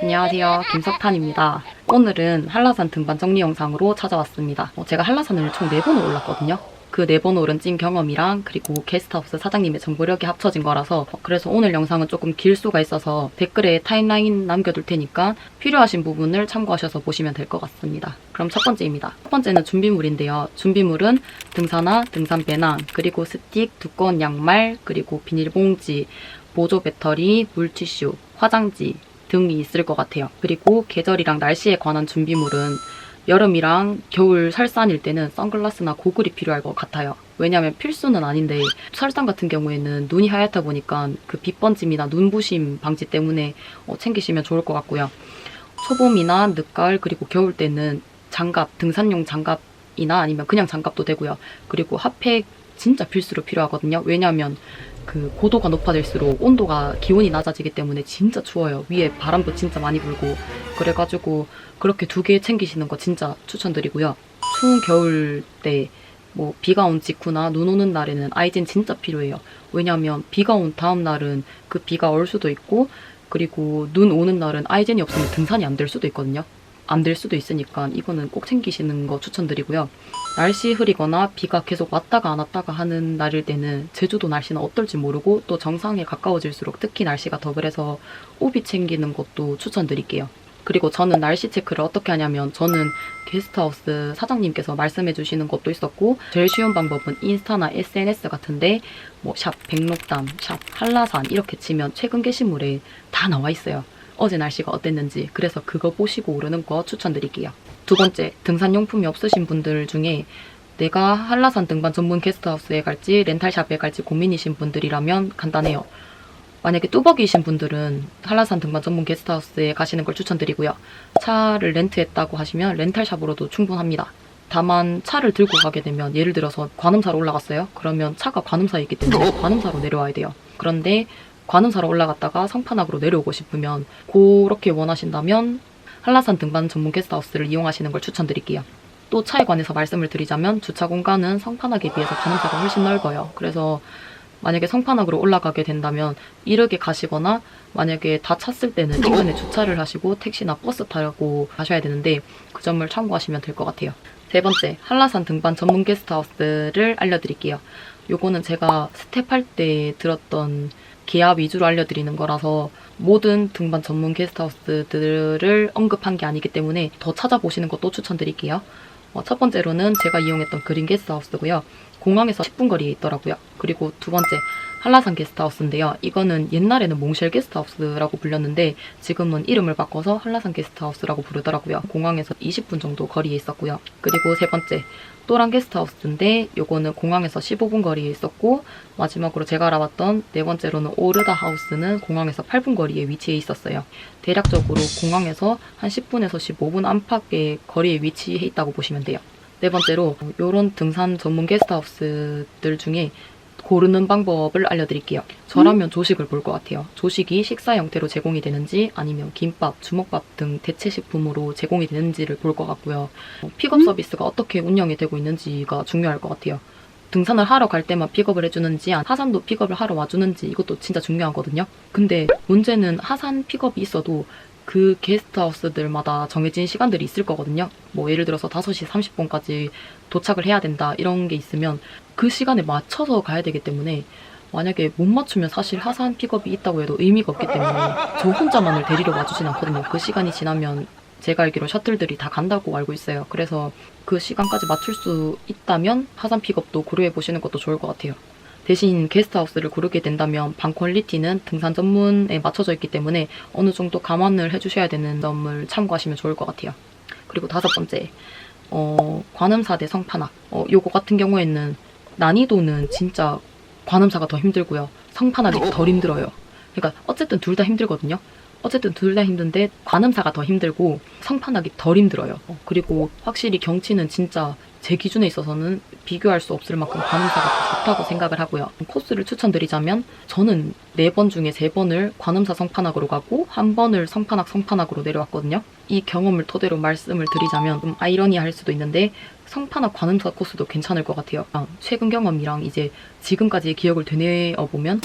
안녕하세요. 김석탄입니다. 오늘은 한라산 등반 정리 영상으로 찾아왔습니다. 어, 제가 한라산을 총 4번을 올랐거든요. 그 4번 오른 찐 경험이랑 그리고 게스트하우스 사장님의 정보력이 합쳐진 거라서 어, 그래서 오늘 영상은 조금 길 수가 있어서 댓글에 타임라인 남겨둘 테니까 필요하신 부분을 참고하셔서 보시면 될 것 같습니다. 그럼 첫 번째입니다. 첫 번째는 준비물인데요. 준비물은 등산화, 등산 배낭, 그리고 스틱, 두꺼운 양말, 그리고 비닐봉지, 보조 배터리, 물티슈, 화장지 등이 있을 것 같아요. 그리고 계절이랑 날씨에 관한 준비물은 여름이랑 겨울 설산일 때는 선글라스나 고글이 필요할 것 같아요. 왜냐하면 필수는 아닌데 설산 같은 경우에는 눈이 하얗다 보니까 그 빛번짐이나 눈부심 방지 때문에 어, 챙기시면 좋을 것 같고요. 초봄이나 늦가을 그리고 겨울 때는 장갑, 등산용 장갑이나 아니면 그냥 장갑도 되고요. 그리고 핫팩 진짜 필수로 필요하거든요. 왜냐하면 그 고도가 높아질수록 온도가 기온이 낮아지기 때문에 진짜 추워요. 위에 바람도 진짜 많이 불고 그래가지고 그렇게 두 개 챙기시는 거 진짜 추천드리고요. 추운 겨울 때 뭐 비가 온 직후나 눈 오는 날에는 아이젠 진짜 필요해요. 왜냐하면 비가 온 다음 날은 그 비가 얼 수도 있고 그리고 눈 오는 날은 아이젠이 없으면 등산이 안 될 수도 있거든요. 안 될 수도 있으니까 이거는 꼭 챙기시는 거 추천드리고요. 날씨 흐리거나 비가 계속 왔다가 안 왔다가 하는 날일 때는 제주도 날씨는 어떨지 모르고 또 정상에 가까워질수록 특히 날씨가 더 그래서 우비 챙기는 것도 추천드릴게요. 그리고 저는 날씨 체크를 어떻게 하냐면 저는 게스트하우스 사장님께서 말씀해 주시는 것도 있었고 제일 쉬운 방법은 인스타나 SNS 같은데 뭐 샵 백록담, 샵 한라산 이렇게 치면 최근 게시물에 다 나와 있어요. 어제 날씨가 어땠는지 그래서 그거 보시고 오르는 거 추천드릴게요. 두 번째, 등산용품이 없으신 분들 중에 내가 한라산 등반 전문 게스트하우스에 갈지 렌탈샵에 갈지 고민이신 분들이라면 간단해요. 만약에 뚜벅이신 분들은 한라산 등반 전문 게스트하우스에 가시는 걸 추천드리고요. 차를 렌트했다고 하시면 렌탈샵으로도 충분합니다. 다만 차를 들고 가게 되면 예를 들어서 관음사로 올라갔어요. 그러면 차가 관음사에 있기 때문에 관음사로 내려와야 돼요. 그런데 관음사로 올라갔다가 성판악으로 내려오고 싶으면 그렇게 원하신다면 한라산 등반 전문 게스트하우스를 이용하시는 걸 추천드릴게요. 또 차에 관해서 말씀을 드리자면 주차 공간은 성판악에 비해서 관음사가 훨씬 넓어요. 그래서 만약에 성판악으로 올라가게 된다면 이르게 가시거나 만약에 다 찼을 때는 인근에 주차를 하시고 택시나 버스 타고 가셔야 되는데 그 점을 참고하시면 될 것 같아요. 세 번째, 한라산 등반 전문 게스트하우스를 알려드릴게요. 요거는 제가 스텝할 때 들었던 계약 위주로 알려드리는 거라서 모든 등반 전문 게스트하우스들을 언급한 게 아니기 때문에 더 찾아보시는 것도 추천드릴게요. 어, 첫 번째로는 제가 이용했던 그린 게스트하우스고요. 공항에서 10분 거리에 있더라고요. 그리고 두 번째 한라산 게스트하우스인데요. 이거는 옛날에는 몽쉘 게스트하우스라고 불렸는데 지금은 이름을 바꿔서 한라산 게스트하우스라고 부르더라고요. 공항에서 20분 정도 거리에 있었고요. 그리고 세 번째 또란 게스트하우스인데 요거는 공항에서 15분 거리에 있었고 마지막으로 제가 알아봤던 네 번째로는 오르다 하우스는 공항에서 8분 거리에 위치해 있었어요. 대략적으로 공항에서 한 10분에서 15분 안팎의 거리에 위치해 있다고 보시면 돼요. 네 번째로 이런 등산 전문 게스트하우스들 중에 고르는 방법을 알려드릴게요. 저라면 조식을 볼 것 같아요. 조식이 식사 형태로 제공이 되는지 아니면 김밥, 주먹밥 등 대체 식품으로 제공이 되는지를 볼 것 같고요. 어, 픽업 서비스가 어떻게 운영이 되고 있는지가 중요할 것 같아요. 등산을 하러 갈 때만 픽업을 해주는지 하산도 픽업을 하러 와주는지 이것도 진짜 중요하거든요. 근데 문제는 하산 픽업이 있어도 그 게스트하우스들마다 정해진 시간들이 있을 거거든요. 뭐 예를 들어서 5시 30분까지 도착을 해야 된다 이런 게 있으면 그 시간에 맞춰서 가야 되기 때문에 만약에 못 맞추면 사실 하산 픽업이 있다고 해도 의미가 없기 때문에 저 혼자만을 데리러 와주진 않거든요. 그 시간이 지나면 제가 알기로 셔틀들이 다 간다고 알고 있어요. 그래서 그 시간까지 맞출 수 있다면 하산 픽업도 고려해 보시는 것도 좋을 것 같아요. 대신 게스트하우스를 고르게 된다면 방 퀄리티는 등산 전문에 맞춰져 있기 때문에 어느 정도 감안을 해주셔야 되는 점을 참고하시면 좋을 것 같아요. 그리고 다섯 번째, 어, 관음사 대 성판악. 어, 요거 같은 경우에는 난이도는 진짜 관음사가 더 힘들고요. 성판악이 덜 힘들어요. 그러니까 어쨌든 둘 다 힘들거든요. 어쨌든 둘 다 힘든데 관음사가 더 힘들고 성판악이 덜 힘들어요. 어, 그리고 확실히 경치는 진짜 제 기준에 있어서는 비교할 수 없을 만큼 관음사가 더 좋다고 생각을 하고요. 코스를 추천드리자면 저는 네 번 중에 세 번을 관음사 성판악으로 가고 한 번을 성판악 성판악으로 내려왔거든요. 이 경험을 토대로 말씀을 드리자면 좀 아이러니할 수도 있는데 성판악 관음사 코스도 괜찮을 것 같아요. 아, 최근 경험이랑 이제 지금까지의 기억을 되뇌어 보면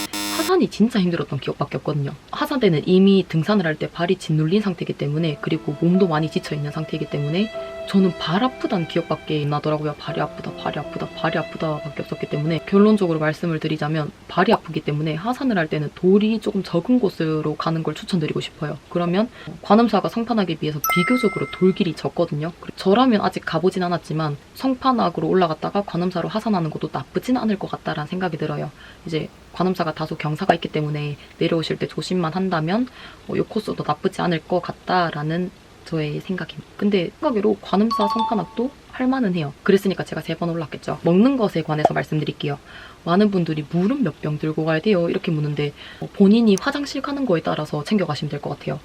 하산 하산이 진짜 힘들었던 기억밖에 없거든요. 하산 때는 이미 등산을 할 때 발이 짓눌린 상태이기 때문에 그리고 몸도 많이 지쳐 있는 상태이기 때문에 저는 발 아프다는 기억밖에 안 나더라고요. 발이 아프다, 발이 아프다, 발이 아프다밖에 없었기 때문에 결론적으로 말씀을 드리자면 발이 아프기 때문에 하산을 할 때는 돌이 조금 적은 곳으로 가는 걸 추천드리고 싶어요. 그러면 관음사가 성판하기 비해서 비교적으로 돌길이 적거든요. 저라면 아직 가보진 않았지만 성판악으로 올라갔다가 관음사로 하산하는 것도 나쁘진 않을 것 같다라는 생각이 들어요. 이제 관음사가 다소 경사가 있기 때문에 내려오실 때 조심만 한다면 어, 이 코스도 나쁘지 않을 것 같다라는 저의 생각입니다. 근데 생각으로 관음사 성판악도 할만은 해요. 그랬으니까 제가 세 번 올랐겠죠. 먹는 것에 관해서 말씀드릴게요. 많은 분들이 물은 몇 병 들고 가야 돼요. 이렇게 묻는데 어, 본인이 화장실 가는 거에 따라서 챙겨가시면 될 것 같아요.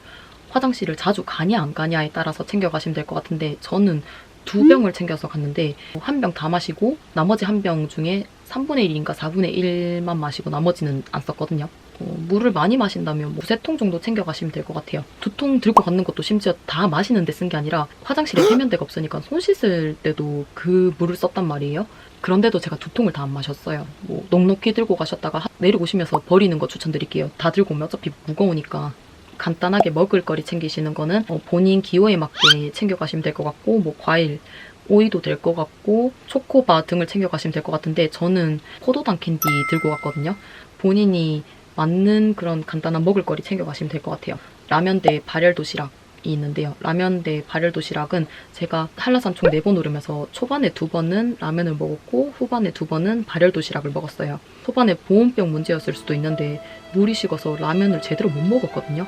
화장실을 자주 가냐 안 가냐에 따라서 챙겨가시면 될 것 같은데 저는 두 병을 챙겨서 갔는데 한 병 다 마시고 나머지 한 병 중에 3분의 1인가 4분의 1만 마시고 나머지는 안 썼거든요. 어, 물을 많이 마신다면 뭐세통 정도 챙겨가시면 될 것 같아요. 두 통 들고 가는 것도 심지어 다 마시는데 쓴 게 아니라 화장실에 세면대가 없으니까 손 씻을 때도 그 물을 썼단 말이에요. 그런데도 제가 두 통을 다 안 마셨어요. 뭐 넉넉히 들고 가셨다가 하- 내려오시면서 버리는 거 추천드릴게요. 다 들고 오면 어차피 무거우니까. 간단하게 먹을 거리 챙기시는 거는 어, 본인 기호에 맞게 챙겨가시면 될 것 같고 뭐 과일 오이도 될 것 같고 초코바 등을 챙겨가시면 될 것 같은데 저는 포도당 캔디 들고 갔거든요. 본인이 맞는 그런 간단한 먹을 거리 챙겨가시면 될 것 같아요. 라면 대 발열 도시락 이 있는데요. 라면 대 발열 도시락은 제가 한라산 총 4번 오르면서 초반에 두 번은 라면을 먹었고 후반에 두 번은 발열 도시락을 먹었어요. 초반에 보온병 문제였을 수도 있는데 물이 식어서 라면을 제대로 못 먹었거든요.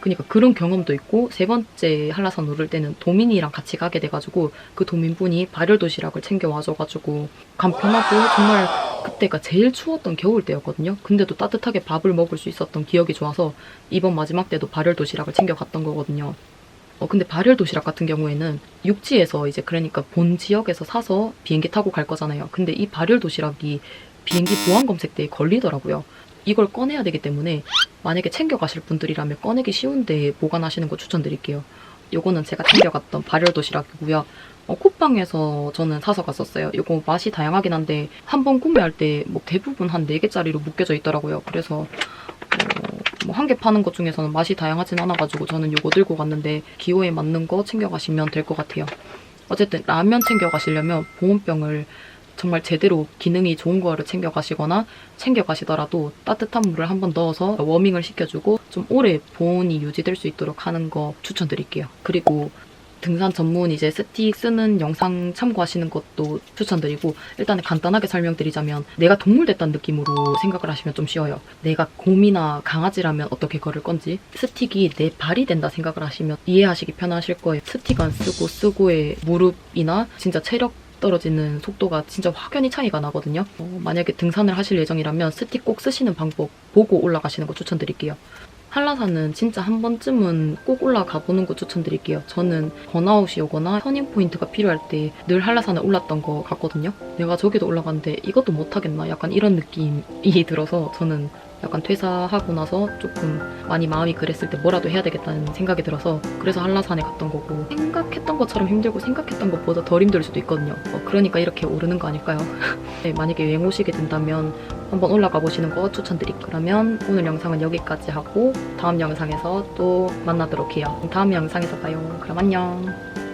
그러니까 그런 경험도 있고 세 번째 한라산 오를 때는 도민이랑 같이 가게 돼가지고 그 도민분이 발열 도시락을 챙겨 와줘가지고 간편하고 정말 그때가 제일 추웠던 겨울 때였거든요. 근데도 따뜻하게 밥을 먹을 수 있었던 기억이 좋아서 이번 마지막 때도 발열 도시락을 챙겨 갔던 거거든요. 어 근데 발열 도시락 같은 경우에는 육지에서 이제 그러니까 본 지역에서 사서 비행기 타고 갈 거잖아요. 근데 이 발열 도시락이 비행기 보안 검색 때에 걸리더라고요. 이걸 꺼내야 되기 때문에 만약에 챙겨가실 분들이라면 꺼내기 쉬운데 보관하시는 거 추천드릴게요. 요거는 제가 챙겨갔던 발열 도시락이고요. 어, 쿠팡에서 저는 사서 갔었어요. 요거 맛이 다양하긴 한데 한 번 구매할 때 뭐 대부분 한 4개짜리로 묶여져 있더라고요. 그래서 어, 뭐한 개 파는 것 중에서는 맛이 다양하진 않아가지고 저는 요거 들고 갔는데 기호에 맞는 거 챙겨가시면 될 것 같아요. 어쨌든 라면 챙겨가시려면 보온병을 정말 제대로 기능이 좋은 거를 챙겨 가시거나 챙겨 가시더라도 따뜻한 물을 한번 넣어서 워밍을 시켜주고 좀 오래 보온이 유지될 수 있도록 하는 거 추천드릴게요. 그리고 등산 전문 이제 스틱 쓰는 영상 참고하시는 것도 추천드리고 일단은 간단하게 설명드리자면 내가 동물 됐다는 느낌으로 생각을 하시면 좀 쉬워요. 내가 곰이나 강아지라면 어떻게 걸을 건지 스틱이 내 발이 된다 생각을 하시면 이해하시기 편하실 거예요. 스틱 안 쓰고 쓰고의 무릎이나 진짜 체력 떨어지는 속도가 진짜 확연히 차이가 나거든요. 어, 만약에 등산을 하실 예정이라면 스틱 꼭 쓰시는 방법 보고 올라가시는 거 추천드릴게요. 한라산은 진짜 한 번쯤은 꼭 올라가 보는 거 추천드릴게요. 저는 번아웃이 오거나 터닝 포인트가 필요할 때 늘 한라산에 올랐던 거 같거든요. 내가 저기도 올라갔는데 이것도 못하겠나? 약간 이런 느낌이 들어서 저는 약간 퇴사하고 나서 조금 많이 마음이 그랬을 때 뭐라도 해야 되겠다는 생각이 들어서 그래서 한라산에 갔던 거고 생각했던 것처럼 힘들고 생각했던 것보다 덜 힘들 수도 있거든요. 어, 그러니까 이렇게 오르는 거 아닐까요? 네, 만약에 여행 오시게 된다면 한번 올라가 보시는 거 추천드릴게요. 그러면 오늘 영상은 여기까지 하고 다음 영상에서 또 만나도록 해요. 다음 영상에서 봐요. 그럼 안녕.